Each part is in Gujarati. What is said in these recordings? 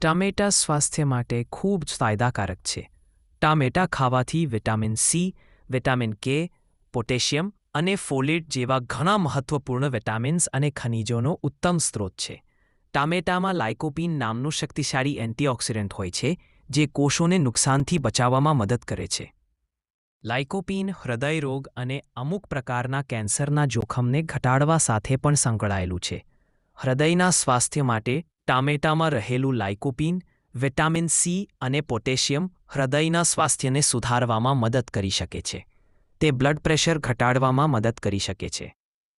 ટામેટાં સ્વાસ્થ્ય માટે ખૂબ જ ફાયદાકારક છે. ટામેટા ખાવાથી vitamin C, vitamin K, potassium અને ફોલેટ જેવા ઘણા મહત્વપૂર્ણ વિટામિન્સ અને ખનિજોનો ઉત્તમ સ્ત્રોત છે. ટામેટામાં લાઇકોપીન નામનું શક્તિશાળી એન્ટીઓક્સિડન્ટ હોય છે, જે કોષોને નુકસાનથી બચાવવામાં મદદ કરે છે. લાઇકોપીન હૃદય રોગ અને અમુક પ્રકારના કેન્સરના જોખમને ઘટાડવા સાથે પણ સંકળાયેલું છે. હૃદયના સ્વાસ્થ્ય માટે ટામેટામાં રહેલું લાઇકોપીન વિટામિન સી અને પોટેશિયમ હૃદયના સ્વાસ્થ્યને સુધારવામાં મદદ કરી શકે છે. તે બ્લડ પ્રેશર ઘટાડવામાં મદદ કરી શકે છે.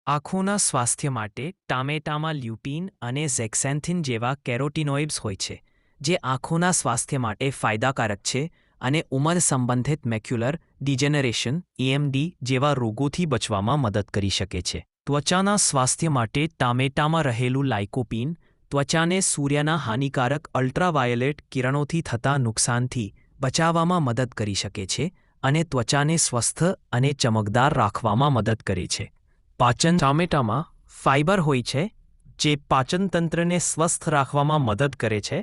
આંખોના સ્વાસ્થ્ય માટે ટામેટામાં લ્યુપીન અને ઝેક્સેન્થિન જેવા કેરોટીનોઇડ્સ હોય છે, જે આંખોના સ્વાસ્થ્ય માટે ફાયદાકારક છે અને ઉંમર સંબંધિત મેક્યુલર ડિજેનરેશન એએમડી જેવા રોગોથી બચવામાં મદદ કરી શકે છે. ત્વચાના સ્વાસ્થ્ય માટે ટામેટામાં રહેલું લાઇકોપીન ત્વચાને સૂર્યના હાનિકારક અલ્ટ્રાવાયોલેટ કિરણોથી થતા નુકસાનથી બચાવવામાં મદદ કરી શકે છે અને ત્વચાને સ્વસ્થ અને ચમકદાર રાખવામાં મદદ કરે છે. પાચન ટામેટામાં ફાઇબર હોય છે જે પાચનતંત્રને સ્વસ્થ રાખવામાં મદદ કરે છે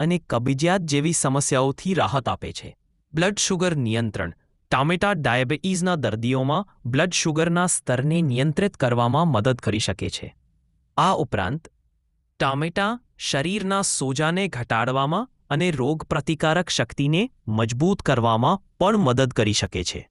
અને કબજિયાત જેવી સમસ્યાઓથી રાહત આપે છે. બ્લડ શુગર નિયંત્રણ ટામેટા ડાયાબિટીસના દર્દીઓમાં બ્લડ શુગરના સ્તરને નિયંત્રિત કરવામાં મદદ કરી શકે છે. આ ઉપરાંત ટામેટાં શરીરના સોજાને ઘટાડવામાં અને રોગપ્રતિકારક શક્તિને મજબૂત કરવામાં પણ મદદ કરી શકે છે.